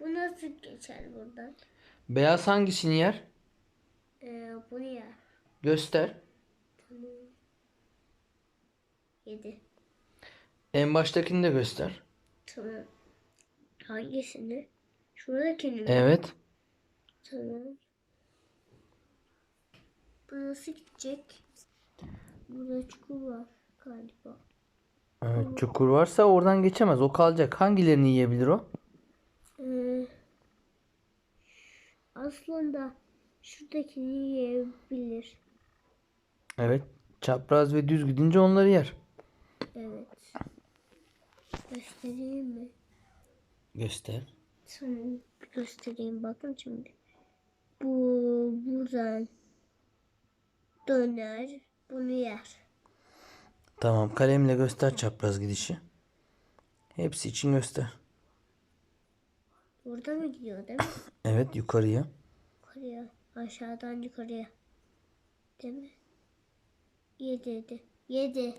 Bu nasıl geçer buradan? Beyaz hangisini yer? Ee, bunu ya. Göster. Tamam. Yedi. En baştakini de göster. Tamam. Hangisini? Şuradakini mi? Evet. Tamam. Bu nasıl gidecek? Burada çukur var galiba. Evet, çukur varsa oradan geçemez. O kalacak. Hangilerini yiyebilir o? Ee, aslında şuradakini yiyebilir. Evet. Çapraz ve düz gidince onları yer. Evet. Göstereyim mi? Göster. Bir Göstereyim bakın şimdi. Bu buradan döner. Bunu yer. Tamam. Kalemle göster çapraz gidişi. Hepsi için göster. Burada mı gidiyor değil mi? Evet yukarıya. Yukarıya. Aşağıdan yukarıya. Değil mi? Yedi yedi. Yedi.